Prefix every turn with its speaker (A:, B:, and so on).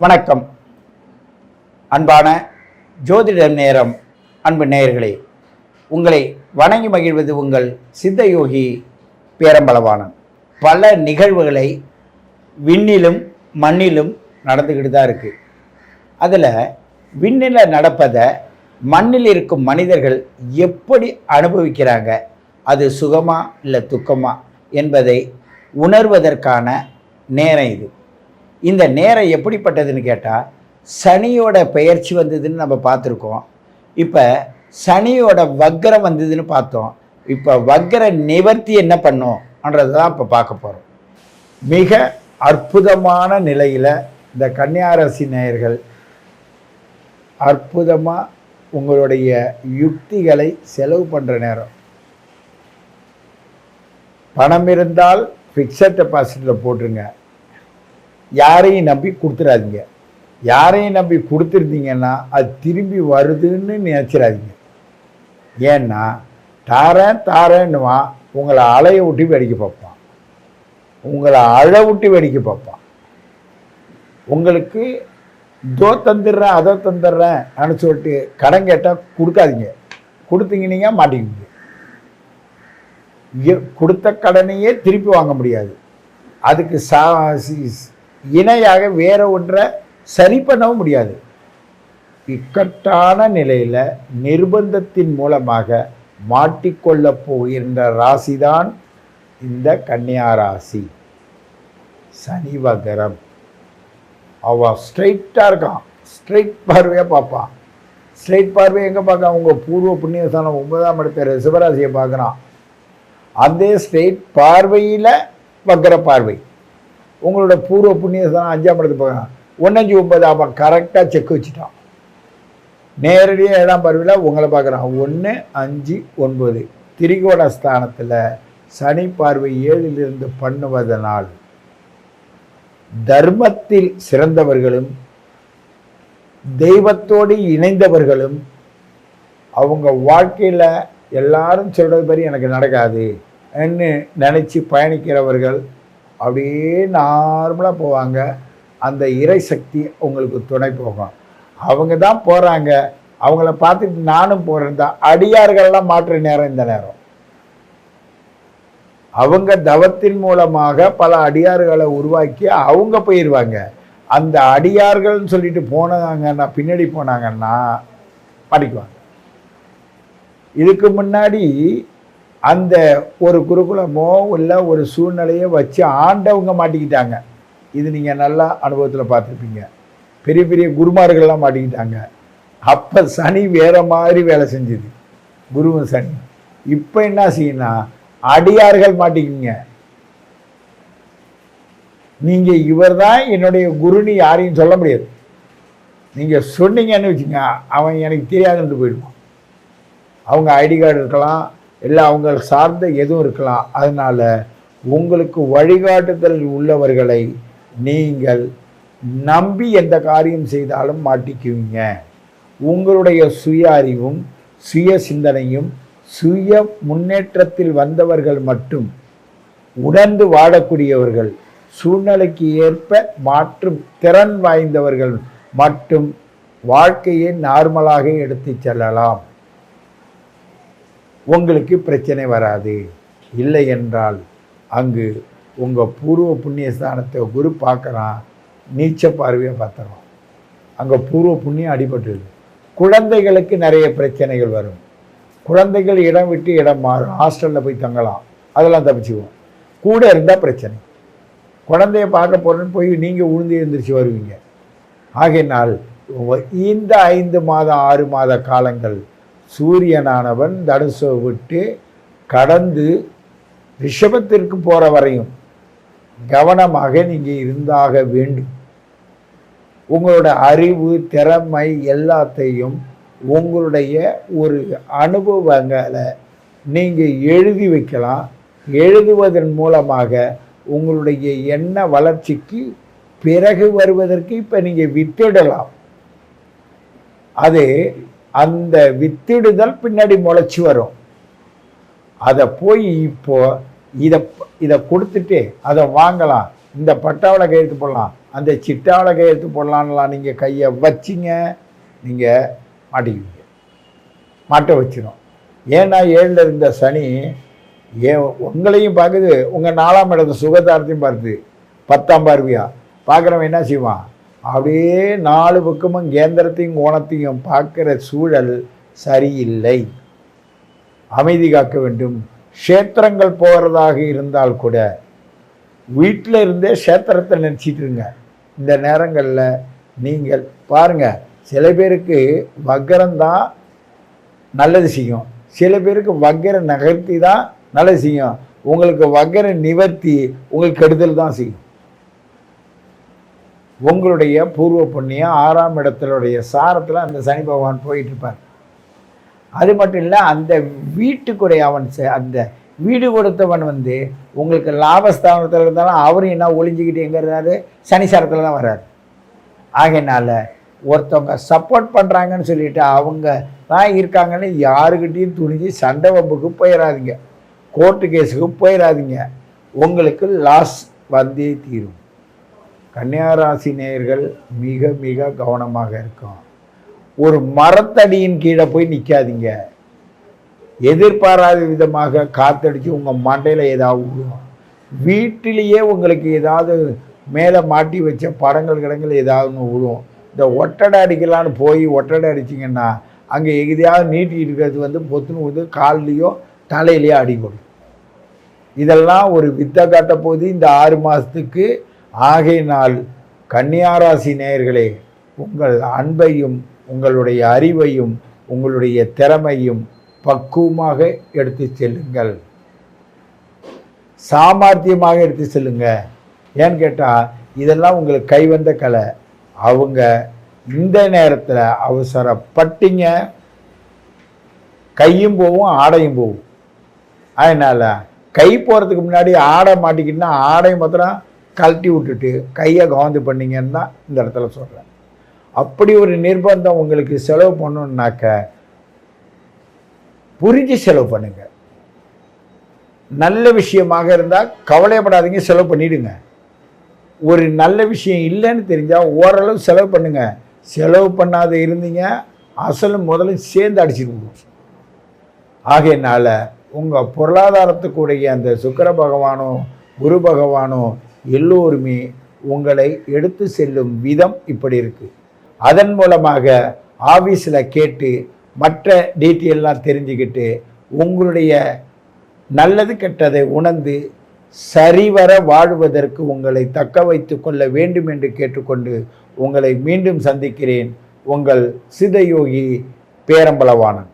A: வணக்கம். அன்பான ஜோதிட நேரம் அன்பு நேயர்களே உங்களை வணங்கி மகிழ்வது உங்கள் சித்தயோகி பேரம்பலவானன் பல நிகழ்வுகளை விண்ணிலும் மண்ணிலும் நடந்துக்கிட்டு தான் இருக்குது அதில் விண்ணில் நடப்பதை மண்ணில் இருக்கும் மனிதர்கள் எப்படி அனுபவிக்கிறாங்க? அது சுகமா இல்லை துக்கமா என்பதை உணர்வதற்கான நேரம் இது. இந்த நேரம் எப்படிப்பட்டதுன்னு கேட்டால் சனியோட பெயர்ச்சி வந்ததுன்னு நம்ம பார்த்துருக்கோம். இப்போ சனியோட வக்கரம் வந்ததுன்னு பார்த்தோம். இப்போ வக்கர நிவர்த்தி என்ன பண்ணோம்ன்றது தான் இப்போ பார்க்க போகிறோம் மிக அற்புதமான நிலையில் இந்த கன்னியாராசி நேயர்கள் அற்புதமாக உங்களுடைய யுக்திகளை செலவு பண்ணுற நேரம். பணம் இருந்தால் ஃபிக்ஸட் டெபாசிட்டில் போட்டுருங்க. யாரையும் நம்பி கொடுத்துடாதீங்க யாரையும் நம்பி கொடுத்துருந்தீங்கன்னா அது திரும்பி வருதுன்னு நினச்சிடாதீங்க. ஏன்னா தாரேன் தாரேன்னுவான் உங்களை அலைய விட்டு வெடிக்க பார்ப்பான். உங்களை அழ விட்டு வேடிக்கை பார்ப்பான். உங்களுக்கு இதோ தந்துடுறேன் அதை தந்துடுறேன் அப்படின்னு சொல்லிட்டு கடன் கேட்டால் கொடுக்காதீங்க. கொடுத்தீங்கன்னா மாட்டிக்கிங்க. கொடுத்த கடனையே திருப்பி வாங்க முடியாது. அதுக்கு சா இணையாக வேற ஒன்றை சரி பண்ணவும் முடியாது. இக்கட்டான நிலையில் நிர்பந்தத்தின் மூலமாக மாட்டிக்கொள்ள போகின்ற ராசிதான் இந்த கன்னியா ராசி. சனி வகரம். அவன் ஸ்ட்ரைட்டாக இருக்கான். ஸ்ட்ரைட் பார்வையாக பார்ப்பான். ஸ்ட்ரைட் பார்வை எங்கே பார்க்க அவங்க பூர்வ புண்ணியஸ்தானம் ஒன்பதாம் இடத்த சிவராசியை பார்க்குறான். அதே ஸ்ட்ரெயிட் பார்வையில் வக்கர பார்வை. உங்களோட பூர்வ புண்ணியஸ்தானம் அஞ்சாம் இடத்து பார்க்குறான் ஒன்னஞ்சு ஒன்பது அவன் கரெக்டாக செக் வச்சுட்டான். நேரடியாக ஏழாம் பார்வையில் உங்களை பார்க்குறான். ஒன்று அஞ்சு ஒன்பது. திரிகோண ஸ்தானத்தில் சனி பார்வை ஏழிலிருந்து பண்ணுவதனால் தர்மத்தில் சிறந்தவர்களும் தெய்வத்தோடு இணைந்தவர்களும் அவங்க வாழ்க்கையில் எல்லாரும் சொல்கிறது மாதிரி எனக்கு நடக்காது. நினச்சி பயணிக்கிறவர்கள் அப்படியே நார்மலாக போவாங்க. அந்த இறை சக்தி உங்களுக்கு துணை போகும். அவங்க தான் போகிறாங்க அவங்கள பார்த்துட்டு நானும் போகிறேன் தான். அடியார்கள்லாம் மாற்று நேரம் இந்த நேரம். அவங்க தவத்தின் மூலமாக பல அடியார்களை உருவாக்கி அவங்க போயிடுவாங்க அந்த அடியார்கள்னு சொல்லிட்டு போனாங்கன்னா பின்னாடி போனாங்கன்னா படிக்குவாங்க. இதுக்கு முன்னாடி அந்த ஒரு குருகுலமோ இல்லை ஒரு சூழ்நிலையை வச்சு ஆண்டவங்க மாட்டிக்கிட்டாங்க. இது நீங்கள் நல்லா அனுபவத்தில் பார்த்துருப்பீங்க. பெரிய பெரிய குருமார்கள்லாம் மாட்டிக்கிட்டாங்க. அப்போ சனி வேறு மாதிரி வேலை செஞ்சுது. குருவும் சனி. இப்போ என்ன செய்யணும் அடியார்கள் மாட்டிக்கிங்க. நீங்கள் இவர் தான் என்னுடைய குருன்னு யாரையும் சொல்ல முடியாது. நீங்கள் சொன்னீங்கன்னு வச்சுங்க அவன் எனக்கு தெரியாதுன்ட்டு போயிடுவான். அவங்க ஐடி கார்டு இருக்கலாம் இல்லை அவங்க சார்ந்த எதுவும் இருக்கலாம். அதனால் உங்களுக்கு வழிகாட்டுதல் உள்ளவர்களை நீங்கள் நம்பி எந்த காரியம் செய்தாலும் மாட்டிக்குவீங்க. உங்களுடைய சுய அறிவும் சுய சிந்தனையும் சுய முன்னேற்றத்தில் வந்தவர்கள் மட்டும் உணர்ந்து வாழக்கூடியவர்கள் சூழ்நிலைக்கு ஏற்ப மாற்றும் திறன் வாய்ந்தவர்கள் மட்டும் வாழ்க்கையை நார்மலாக எடுத்துச் செல்லலாம். உங்களுக்கு பிரச்சனை வராது. இல்லை என்றால் அங்கு உங்கள் பூர்வ புண்ணியஸ்தானத்தை குரு பார்க்குறான் நீச்ச பார்வையை பார்த்துறோம் அங்கே பூர்வ புண்ணியம் அடிபட்டுது. குழந்தைகளுக்கு நிறைய பிரச்சனைகள் வரும். குழந்தைகள் இடம் விட்டு இடம் மாறும். ஹாஸ்டலில் போய் தங்கலாம். அதெல்லாம் தப்பிச்சுக்குவோம். கூட இருந்தால் பிரச்சனை. குழந்தைய பார்க்க போகிறேன்னு போய் நீங்கள் உழுந்து எழுந்திரிச்சு வருவீங்க. ஆகையினால் இந்த ஐந்து மாதம் ஆறு மாத காலங்கள் சூரியனானவன் தனுசை விட்டு கடந்து ரிஷபத்திற்கு போகிற வரையும் கவனமாக நீங்கள் இருந்தாக வேண்டும். உங்களோட அறிவு திறமை எல்லாத்தையும் உங்களுடைய ஒரு அனுபவங்களை நீங்கள் எழுதி வைக்கலாம். எழுதுவதன் மூலமாக உங்களுடைய எண்ண வளர்ச்சிக்கு பிறகு வருவதற்கு இப்போ நீங்கள் வித்திடலாம். அது அந்த வித்திடுதல் பின்னாடி முளைச்சி வரும். அதை போய் இப்போ இதை இதை கொடுத்துட்டு அதை வாங்கலாம். இந்த பட்டாவில் கையெழுத்து போடலாம். அந்த சிட்டாவில் கையெழுத்து போடலான்லாம் நீங்கள் கையை வச்சிங்க நீங்கள் மாட்டிக்குவீங்க. மாட்ட வச்சிடும் ஏன்னா ஏழில் இருந்த சனி ஏ உங்களையும் பார்க்குது. உங்கள் நாலாம் இடத்த சுகதாரத்தையும் பார்த்து பத்தாம் பார்வையா. பார்க்குறவன் என்ன செய்வான்? அப்படியே நாலு பக்கமும் கேந்திரத்தையும் கோணத்தையும் பார்க்குற சூழல் சரியில்லை. அமைதி காக்க வேண்டும். க்ஷேத்திரங்கள் போகிறதாக இருந்தால் கூட வீட்டில் இருந்தே க்ஷேத்திரத்தை நினச்சிட்டு இருங்க. இந்த நேரங்களில் நீங்கள் பாருங்கள் சில பேருக்கு வக்கரம்தான் நல்லது செய்யும். சில பேருக்கு வக்கர நகர்த்தி தான் நல்லது செய்யும். உங்களுக்கு வக்கர நிவர்த்தி உங்களுக்கு கெடுதல் தான் செய்யும். உங்களுடைய பூர்வ புண்ணியம் ஆறாம் இடத்தினுடைய சாரத்தில் அந்த சனி பகவான் போயிட்டு இருப்பார் அது மட்டும் இல்லை அந்த வீட்டுக்குடைய அவன் செ- அந்த வீடு கொடுத்தவன் வந்து உங்களுக்கு லாபஸ்தானத்தில் இருந்தாலும் அவரும் என்ன ஒளிஞ்சிக்கிட்டு எங்கே இருந்தாரு சனி சாரத்தில் தான் வர்றாரு. ஆகையினால் ஒருத்தவங்க சப்போர்ட் பண்ணுறாங்கன்னு சொல்லிட்டு அவங்க தான் இருக்காங்கன்னு யாருக்கிட்டேயும் துணிஞ்சு சண்டை வம்புக்கு போயிடாதீங்க கோர்ட்டு கேஸுக்கு போயிடாதீங்க உங்களுக்கு லாஸ் வந்தே தீரும். கன்னியாராசி நேயர்கள் மிக மிக கவனமாக இருக்கும். ஒரு மரத்தடியின் கீழே போய் நிற்காதீங்க எதிர்பாராத விதமாக காத்தடிச்சு உங்கள் மண்டையில் ஏதாவது விழும். வீட்டிலேயே உங்களுக்கு ஏதாவது மேலே மாட்டி வச்ச படங்கள் கிடங்கள் ஏதாவது ஒன்று விழும். இந்த ஒட்டடை அடிக்கலான்னு போய் ஒட்டடை அடிச்சிங்கன்னா அங்கே எங்கேயாவது நீட்டிகிட்டு இருக்கிறது வந்து பொத்துன்னு வந்து கால்லையோ தலையிலையோ அடிக்கணும் இதெல்லாம் ஒரு வித்தை காட்ட போது இந்த ஆறு மாதத்துக்கு ஆகையினால் கன்னியாராசி நேயர்களே உங்கள் அன்பையும் உங்களுடைய அறிவையும் உங்களுடைய திறமையும் பக்குவமாக எடுத்து செல்லுங்கள். சாமர்த்தியமாக எடுத்து செல்லுங்க. ஏன்னு கேட்டால் இதெல்லாம் உங்களுக்கு கைவந்த கலை. அவங்க இந்த நேரத்தில் அவசரப்பட்டீங்க. கையும் போகும் ஆடையும் போகும் அதனால் கை போகிறதுக்கு முன்னாடி ஆடை மாட்டிக்கிட்டுனா ஆடை மாத்திரம் கழட்டி விட்டுட்டு கையை கவர்ந்து பண்ணீங்கன்னு தான் இந்த இடத்துல சொல்கிறேன் அப்படி ஒரு நிர்பந்தம் உங்களுக்கு செலவு பண்ணணுன்னாக்க புரிஞ்சு செலவு பண்ணுங்க. நல்ல விஷயமாக இருந்தால் கவலைப்படாதீங்க செலவு பண்ணிடுங்க. ஒரு நல்ல விஷயம் இல்லைன்னு தெரிஞ்சால் ஓரளவு செலவு பண்ணுங்கள் செலவு பண்ணாத இருந்தீங்க அசலும் முதலும் சேர்ந்து அடிச்சிருக்கணும் ஆகையினால் ஆகையினால உங்கள் பொருளாதாரத்துக்குடைய அந்த சுக்கிர பகவானோ குரு பகவானும் எல்லோருமே உங்களை எடுத்து செல்லும் விதம் இப்படி இருக்குது அதன் மூலமாக ஆஃபீஸில் கேட்டு மற்ற டீட்டெயிலெலாம் தெரிஞ்சுக்கிட்டு உங்களுடைய நல்லது கெட்டதை உணர்ந்து சரிவர வாழ்வதற்கு உங்களை தக்க வைத்து கொள்ள வேண்டும் என்று கேட்டுக்கொண்டு உங்களை மீண்டும் சந்திக்கிறேன். உங்கள் சிதயோகி பேரம்பலவானன்